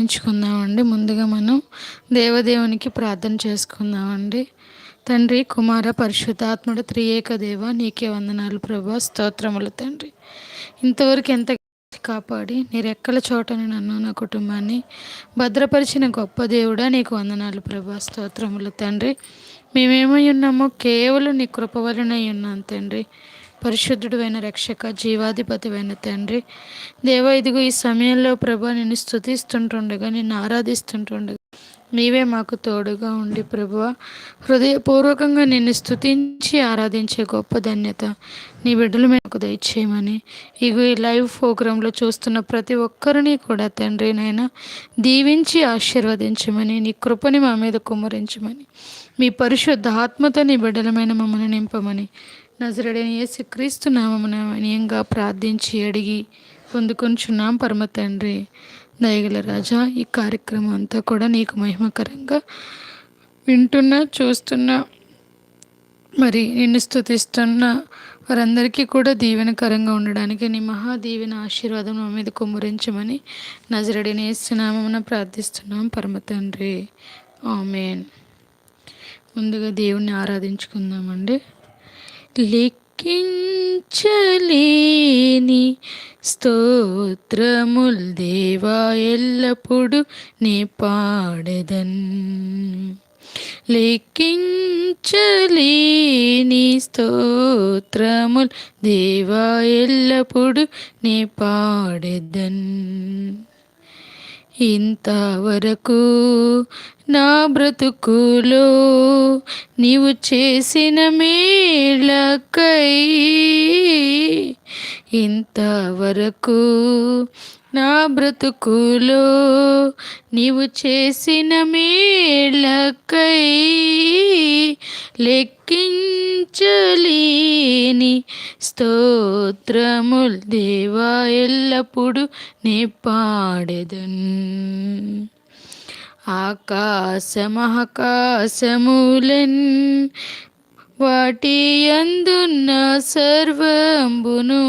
ఎంచుకుందామండి ముందుగా మనం దేవదేవునికి ప్రార్థన చేసుకుందామండి. తండ్రి కుమార పరిశుద్ధాత్ముడు త్రియేక దేవ నీకే వందనాలు ప్రభా స్తోత్రములు తండ్రి. ఇంతవరకు ఎంత కాపాడి నీ రెక్కల చోటని నన్ను నా కుటుంబాన్ని భద్రపరిచిన గొప్ప దేవుడా నీకు వందనాలు ప్రభా స్తోత్రములు తండ్రి. మేమేమై ఉన్నామో కేవలం నీ కృప వలనై ఉన్నాం తండ్రి. పరిశుద్ధుడైన రక్షక జీవాధిపతివైన తండ్రి దేవ ఇదిగో ఈ సమయంలో ప్రభా నిన్ను స్థుతిస్తుంటుండగా నిన్ను ఆరాధిస్తుంటుండగా నీవే మాకు తోడుగా ఉండి ప్రభువ హృదయపూర్వకంగా నిన్ను స్థుతించి ఆరాధించే గొప్ప ధన్యత నీ బిడ్డలు మాకు దయచేయమని ఇగో ఈ లైవ్ ప్రోగ్రాంలో చూస్తున్న ప్రతి ఒక్కరిని కూడా తండ్రి నైనా దీవించి ఆశీర్వదించమని నీ కృపని మా మీద కుమ్మరించమని మీ పరిశుద్ధ ఆత్మతో నీ బిడ్డలమైన మమ్మల్ని నింపమని నజరడని యేసు క్రీస్తు నామమున వినయంగా ప్రార్థించి అడిగి పొందుకొంచున్నాం పరమ తండ్రి దయగల రాజా ఈ కార్యక్రమం అంతా కూడా నీకు మహిమకరంగా వింటున్నా చూస్తున్నా. మరి నిన్ను స్థుతిస్తున్న వారందరికీ కూడా దీవెనకరంగా ఉండడానికి నీ మహా దీవెన ఆశీర్వాదం మా మీద కుమ్మరించమని నజరడిని వేస్తున్నామని ప్రార్థిస్తున్నాం. పరమ తండ్రి ఆమెన్. ముందుగా దేవుణ్ణి ఆరాధించుకుందామండి. లెక్కించలేని స్తోత్రముల్ దేవా ఎల్లప్పుడు నే పాడదన్. లెక్కించలేని స్తోత్రముల్ దేవా ఎల్లప్పుడు నే పాడెదన్. ఇంతవరకు నా బ్రతుకులో నీవు చేసిన మేళకై ఇంతవరకు నా బ్రతుకులో నీవు చేసిన మేళకై లెక్కించలేని స్తోత్రముల్ దేవా ఎల్లప్పుడు నే పాడెదన్. ఆకాశమహకాశములెన్ వాటి అందున్న సర్వంబును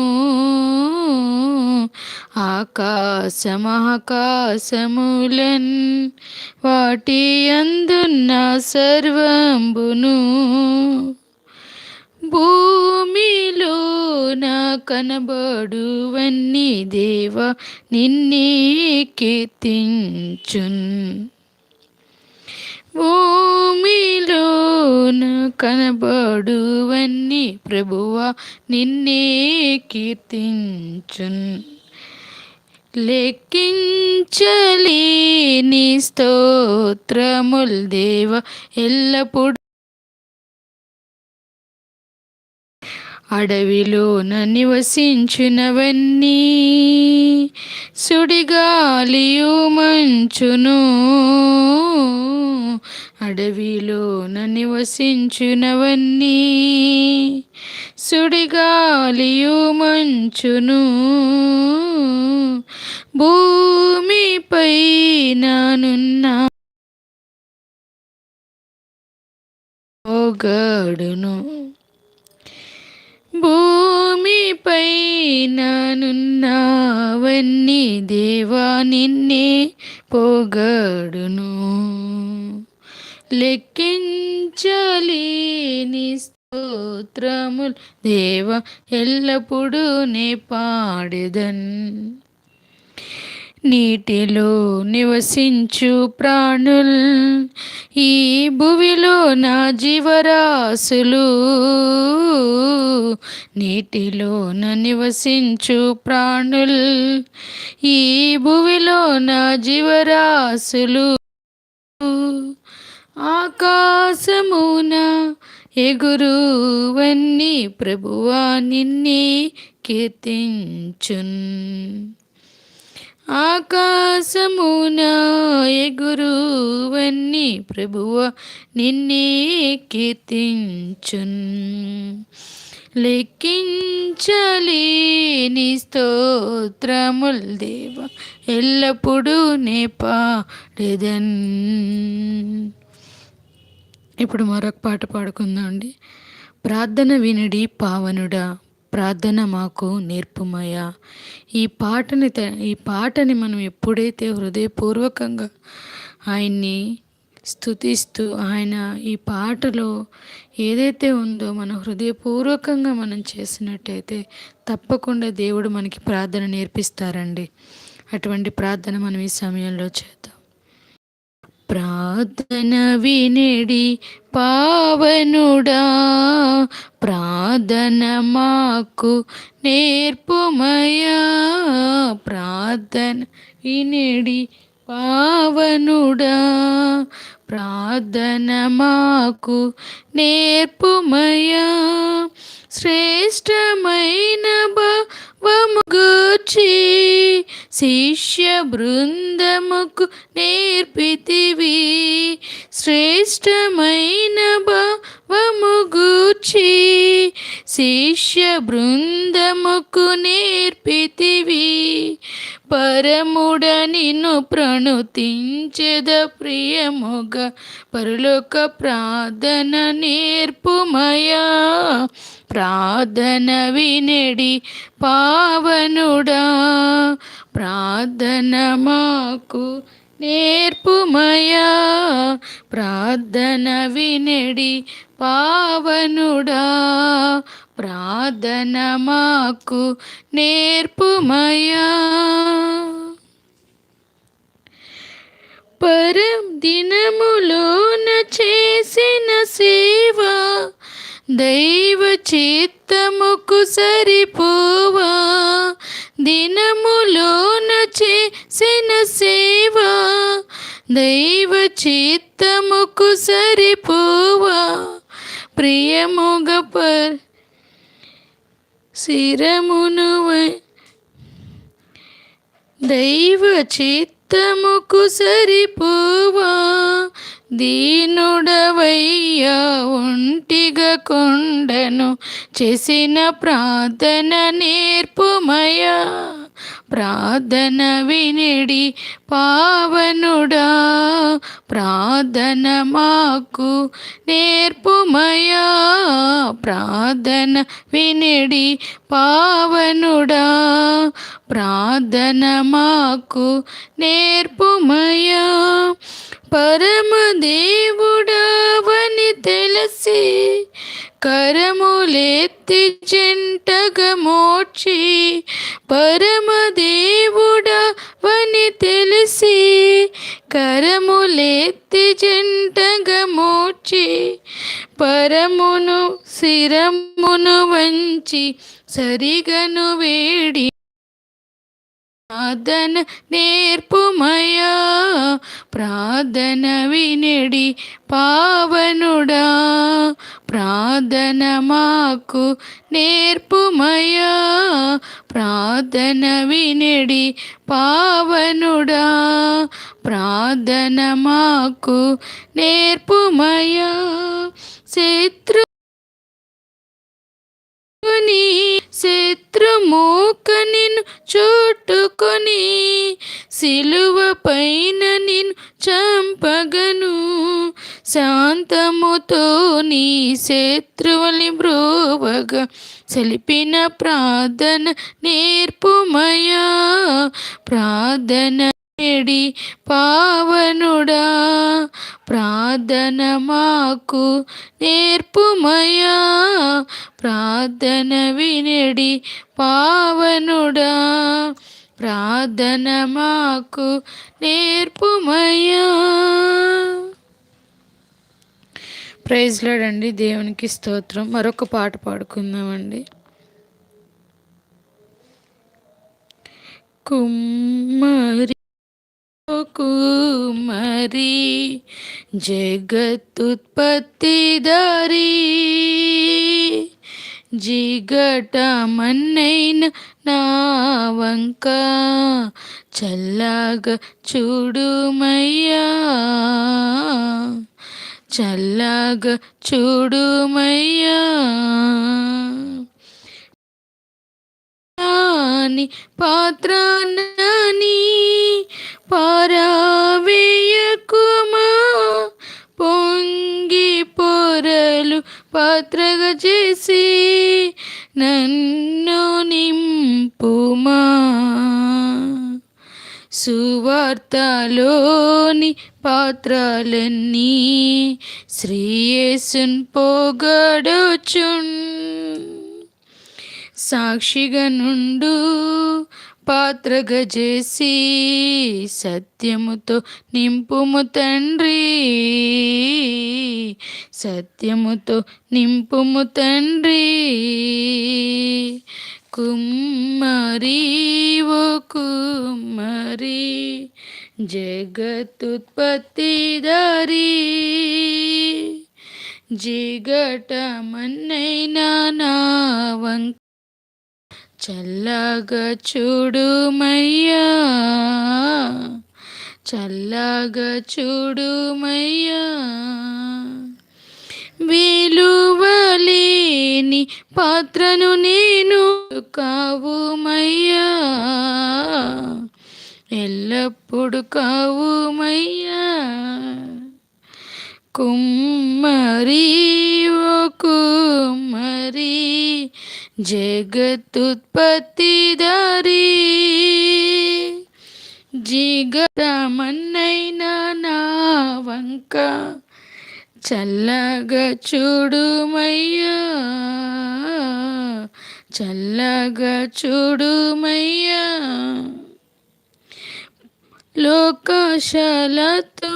ఆకాశమహకాశములెన్ వాటి అందున్న సర్వంబును భూమిలో నా కనబడువన్నీ దేవ నిన్నే కీర్తించున్. భూమిలోన కనబడువన్నీ ప్రభువా నిన్నే కీర్తించున్. లెక్కించలేని స్తోత్రముల్ దేవ ఎల్లప్పుడు అడవిలోన నివసించినవన్నీ సుడిగాలియు మంచును. అడవిలోన నివసించినవన్నీ సుడిగాలియు మంచును. భూమిపై నానున్న గడును. భూమిపై నానున్నవన్నీ దేవా నిన్నే పొగడును. లెక్కించలేని స్తోత్రములు దేవ ఎల్లప్పుడూ నే పాడెదన్. నీటిలో నివసించు ప్రాణుల్. ఈ భువిలో నా జీవరాశులు. నీటిలోన నివసించు ప్రాణుల్. ఈ భువిలో నా జీవరాశులు. ఆకాశమున ఎగురువన్నీ ప్రభువా నిన్నే కీర్తించున్. ఆకాశమున ఎగురువన్నీ ప్రభువ నిన్నే కీర్తించున్. లెక్కించలేని స్తోత్రముల్ దేవ ఎల్లప్పుడూ నే పాడెదన్. ఇప్పుడు మరొక పాట పాడుకుందాం అండి. ప్రార్థన వినడి పావనుడా ప్రార్థన మాకు నేర్పుమయ్యా. ఈ పాటని ఈ పాటని మనం ఎప్పుడైతే హృదయపూర్వకంగా ఆయన్ని స్థుతిస్తూ ఆయన ఈ పాటలో ఏదైతే ఉందో మన హృదయపూర్వకంగా మనం చేసినట్టయితే తప్పకుండా దేవుడు మనకి ప్రార్థన నేర్పిస్తారండి. అటువంటి ప్రార్థన మనం ఈ సమయంలో చేద్దాం. ప్రార్థన వినిడి పావనుడా ప్రార్థన మాకు నేర్పుమయా ప్రార్థన వినేడి పావనుడా ప్రార్థన మాకు నేర్పుమయా శ్రేష్టమైన భావముగూర్చి శిష్య బృందముకు నేర్పితివి. శ్రేష్టమైన భావముగూర్చి శిష్య బృందముకు నేర్పితివి. పరముడ నిన్ను ప్రణుతించెద ప్రియముగ. పరలోక ప్రార్థన నేర్పుమయా. ప్రార్థన వినడి పావనుడా ప్రార్థన మాకు నేర్పుమయా ప్రార్థన వినడి పావనుడా ప్రార్థన మాకు నేర్పుమయా. పరం దినములోన చేసిన సేవ దైవ చిత్తముకు సరిపోవా? దినములోన చేసిన సేవ? దైవ చిత్తముకు సరిపోవా? ప్రియముగ పర్ శిరమును దైవ చిత్తముకు సరిపోవా? దీనుడవయ్యా ఒంటిగా కొండను చేసిన ప్రార్థన నేర్పుమయా ప్రార్థన వినిడి పావనుడా ప్రార్థన మాకు నేర్పుమయా ప్రార్థన వినిడి పావనుడా ప్రార్థన మాకు నేర్పుమయా పరమదేవుడవని తెలిసి కరములెత్తి చెంటగ మోర్చి పరమదేవుడవని తెలిసి కరములెత్తి చెంటగ మోర్చి పరమును శిరమును వంచి సరిగను వేడి ప్రార్థన నేర్పుమయా ప్రార్థన వినడి పావనుడా. ప్రార్థన మాకు నేర్పుమయా ప్రార్థన వినడి పావనుడా. ప్రార్థన మాకు నేర్పుమయా శత్రు శత్రుమూక నిన్ను చుట్టుకొని సిలువ పైన నిన్ను చంపగను. శాంతముతో నీ శత్రువుని బ్రోవగా సెలిపిన ప్రార్థన నేర్పుమయా. ప్రార్థన నేడి పావనుడా ప్రార్థన మాకు నేర్పుమయా ప్రార్థన వినడి పావనుడా ప్రార్థన మాకు నేర్పుమయా ప్రైజ్లాడండి దేవునికి స్తోత్రం. మరొక పాట పాడుకుందామండి. కుమ్మరి కుమరి జగత్తుత్పత్తిదారి జిగట మన్నైన నా వంక చల్లగా చూడుమయ్యా. చల్లగా చూడుమయ్యా. నాని పాత్రాన్ని పారావేయకుమా? పొంగి పొరలు పాత్రగా చేసి నన్ను నింపుమా? సువార్తలోని పాత్రలన్నీ శ్రీయేసున్ పొగడచున్. సాక్షిగా నుండు పాత్ర గజేసి సత్యముతో నింపుము తండ్రి. సత్యముతో నింపుము తండ్రి. కుమ్మరి ఓ కుమ్మరి జగత్తుత్పత్తి దారి జిగట మన్నైనా నా వంక చల్లగా చూడుమయ్యా చల్లగా చూడుమయ్యా విలువలేని పాత్రను నేను కావుమయ్యా ఎల్లప్పుడు కావుమయ్యా కుమ్మరీ జగతుత్పత్తిదారి దారి జిగతమన్నైనా నా వంక చల్లగా చూడుమయ్యా చల్లగా చూడుమయ్యా. లోకాశాలతో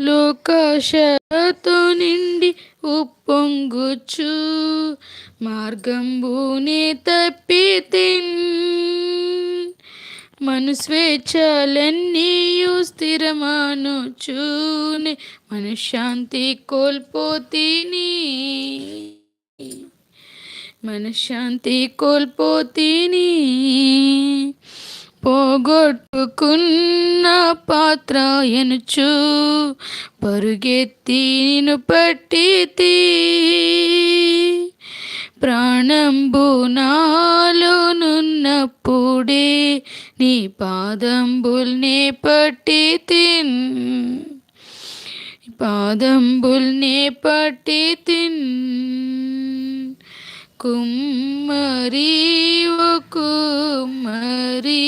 లోకాశతో నిండి ఉప్పొంగుచు మార్గంబునే తప్పితిన్ మను స్వేచ్ఛలన్నీయు స్థిరమానుచూనే మనశ్శాంతి కోల్పోతీని. మనశ్శాంతి కోల్పోతీని. పోగొట్టుకున్న పాత్ర ఎనుచు పరుగెత్తి నిన్ను పట్టితి. ప్రాణంబు నాలోనున్నప్పుడే నీ పాదంబుల్నే పట్టి తిన్ పాదంబుల్నే పట్టి తిన్ కుమ్మరి ఓ కుమ్మరి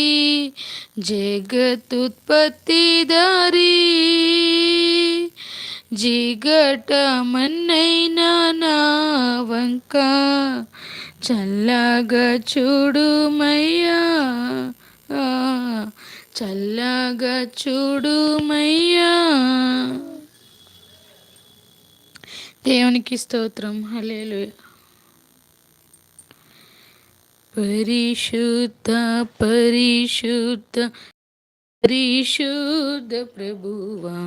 జగతుత్పత్తి దారి జిగట మన్నైనా నా వంక చల్లగా చూడుమయ్యా చల్లగా చూడుమయ్యా దేవునికి స్తోత్రం. హలేలు పరిశుద్ధ పరిశుద్ధ పరిశుద్ధ ప్రభువా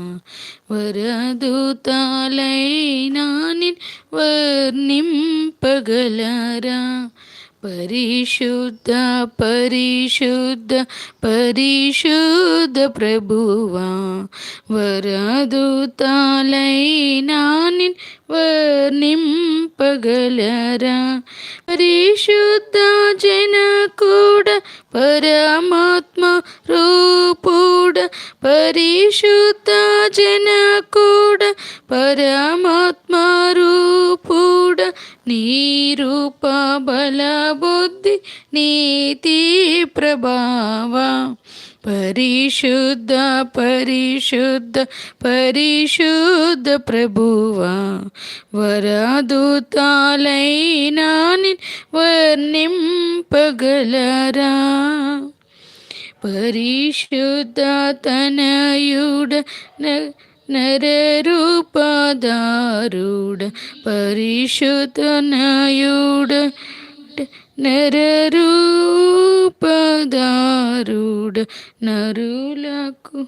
వరదూతాలైనాని వర్ణింపగలరా? పరిశుద్ధ పరిశుద్ధ పరిశుద్ధ ప్రభువా వరదూతాలైనాని వర్ణింపగలరా పరిశుద్ధ జన కూడా పరమాత్మ రూపుడ. పరిశుద్ధ జన కూడా పరమాత్మ రూపుడ. నీ రూప బల బుద్ధి నీతి ప్రభావ. పరిశుద్ధ పరిశుద్ధ పరిశుద్ధ ప్రభువా వరదూతాలైనా నిన్ వర్ణింపగలరా పరిశుద్ధ తనయుడ న- నరరూపదారుడ నరులకు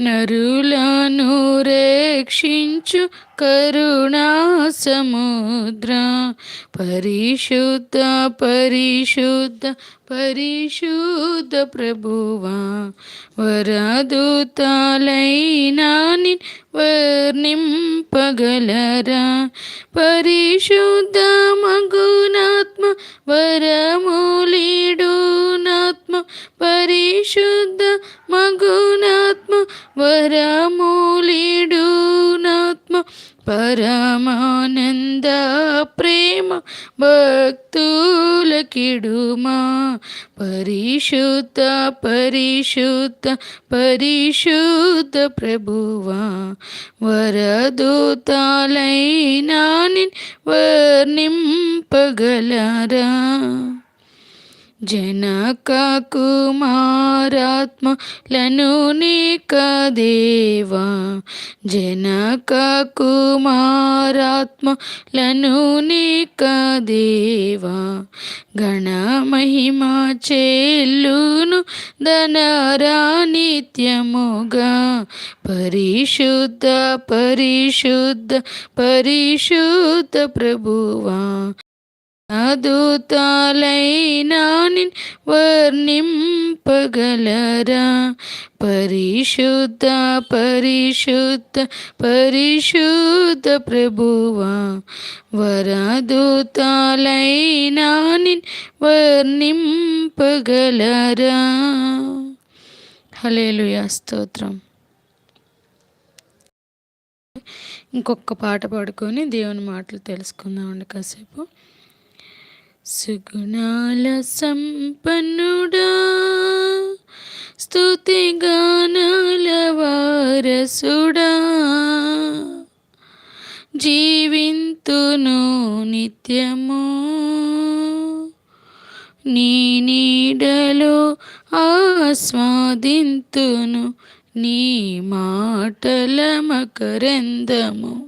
నరులను రేక్షించు కరుణా సముద్ర. పరిశుద్ధ పరిశుద్ధ పరిశుద్ధ ప్రభువా వరదూతాలైనా వర్ణింపగలరా. పరిశుద్ధ మగునాత్మ వరములీడునాత్మ పరిశుద్ధ మగునాత్మ వరమూలిడునాత్మ పరమానంద ప్రేమ భక్తులకిడుమా. పరిశుద్ధ పరిశుద్ధ పరిశుద్ధ ప్రభువా వరదూతాలైనా వర్ణింపగలరా. జనక కుమారాత్మలను నీక దేవా జనక కుమారాత్మలను నీక దేవా గణమహిమ చెల్లును ధనరా నిత్యముగా పరిశుద్ధ పరిశుద్ధ పరిశుద్ధ ప్రభువా అదూతాలైనా నిన్ వర్ణింపగలరా. పరిశుద్ధ పరిశుద్ధ పరిశుద్ధ ప్రభువా. వరదూతాలైనా నిన్ వర్ణింపగలరా. హలేలుయా స్తోత్రం. ఇంకొక పాట పాడుకొని దేవుని మాటలు తెలుసుకుందామండి కాసేపు. సుగుణాల సంపన్నుడా స్తుతి గానాల వారసుడా. జీవింతును నిత్యము నీ నీడలో ఆస్వాదింతును నీ మాటల మకరందము.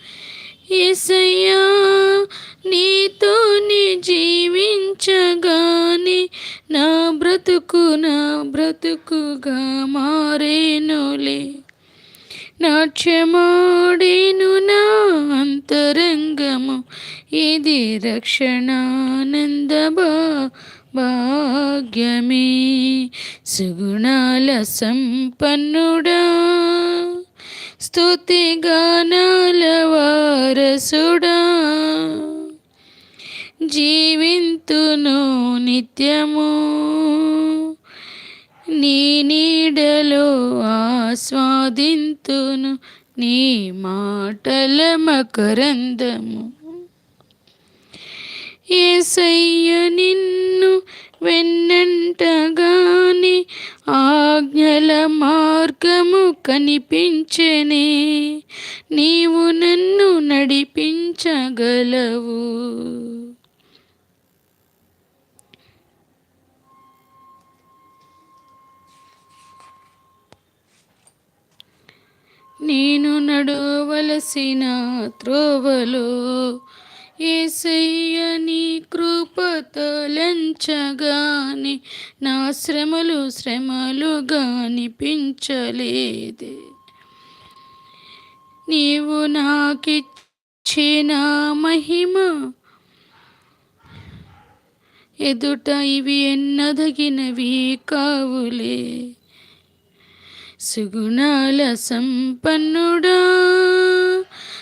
ఎసయ్యా నీతో జీవించగానే నా బ్రతుకు నా బ్రతుకుగా మారేనులే. నాట్యమాడేను నా అంతరంగము ఇది రక్షణానంద భాగ్యమే. సుగుణాల సంపన్నుడా స్తుతి గానాల వారసుడా. జీవింతును నిత్యము. నీ నీడలో ఆస్వాదింతును నీ మాటల మకరందము. ఏసయ్య నిన్ను వెన్నంటగాని ఆజ్ఞల మార్గము కనిపించనే. నీవు నన్ను నడిపించగలవు. నేను నడవలసిన త్రోవలో ఏసయ్యని కృపతలంచగాని నా శ్రమలు శ్రమలుగా అనిపించలేదే నీవు నాకిచ్చిన మహిమ ఎదుట ఇవి ఎన్నదగినవి కావులే. సుగుణాల సంపన్నుడా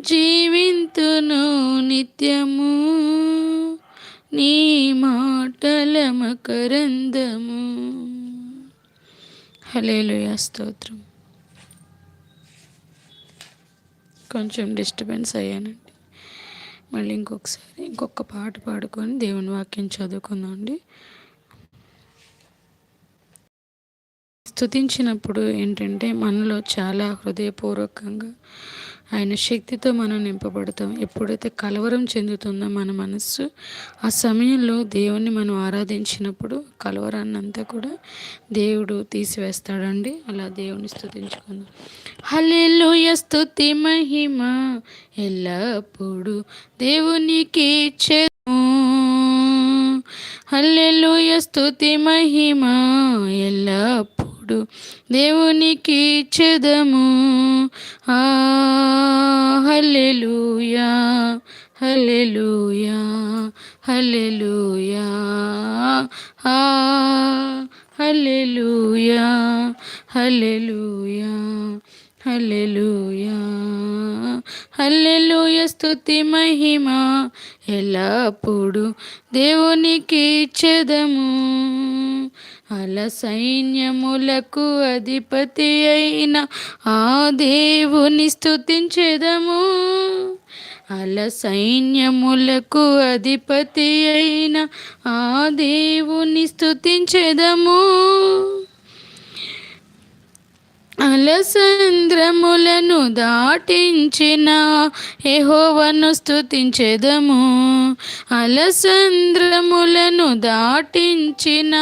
జీవింతును నిత్యము. నీ మాటల మకరందము హలేలుయా స్తోత్రం. కొంచెం డిస్టర్బెన్స్ అయ్యానండి. మళ్ళీ ఇంకొకసారి ఇంకొక పాట పాడుకొని దేవుని వాక్యం చదువుకుందామండి. స్థుతించినప్పుడు ఏంటంటే మనలో చాలా హృదయపూర్వకంగా ఆయన శక్తితో మనం నింపబడతాం. ఎప్పుడైతే కలవరం చెందుతుందో మన మనస్సు ఆ సమయంలో దేవుణ్ణి మనం ఆరాధించినప్పుడు కలవరాన్ని అంతా కూడా దేవుడు తీసివేస్తాడండి. అలా దేవుని స్థుతించుకుందాం హల్లెలూయ స్థుతి మహిమ ఎల్లప్పుడు దేవునికి ఇచ్చేము హల్లెలూయ స్థుతి మహిమ ఎల్లప్పుడు దేవునికి చెదము ఆ హల్లెలూయా హల్లెలూయా హల్లెలూయా. ఆ హల్లెలూయా హల్లెలూయా హల్లెలూయా. హల్లెలూయ స్థుతి మహిమ ఎల్లప్పుడు దేవునికి చెదము అల సైన్యములకు అధిపతి అయిన ఆ దేవుని స్థుతించెదము అల సైన్యములకు అధిపతి అయిన ఆ దేవుని స్థుతించెదము అలసంద్రములను దాటించిన ఎహోవను స్థుతించెదము అలసంద్రములను దాటించిన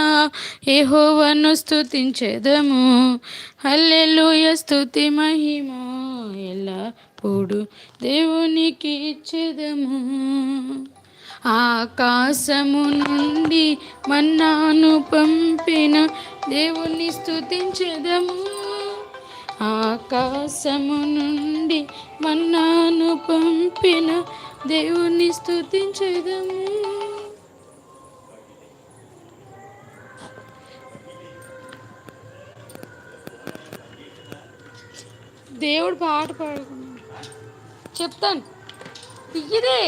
ఎహోవను స్థుతించెదము హల్లెలూయ స్థుతి మహిమ ఎల్లప్పుడు దేవునికి ఇచ్చేదము ఆకాశము నుండి మన్నాను పంపిన దేవుని స్థుతించెదము ఆకాశము నుండి మన్నాను పంపిన దేవుణ్ణి స్థుతించదము దేవుడు పాట పాడుకున్నాడు చెప్తాను. ఇదే.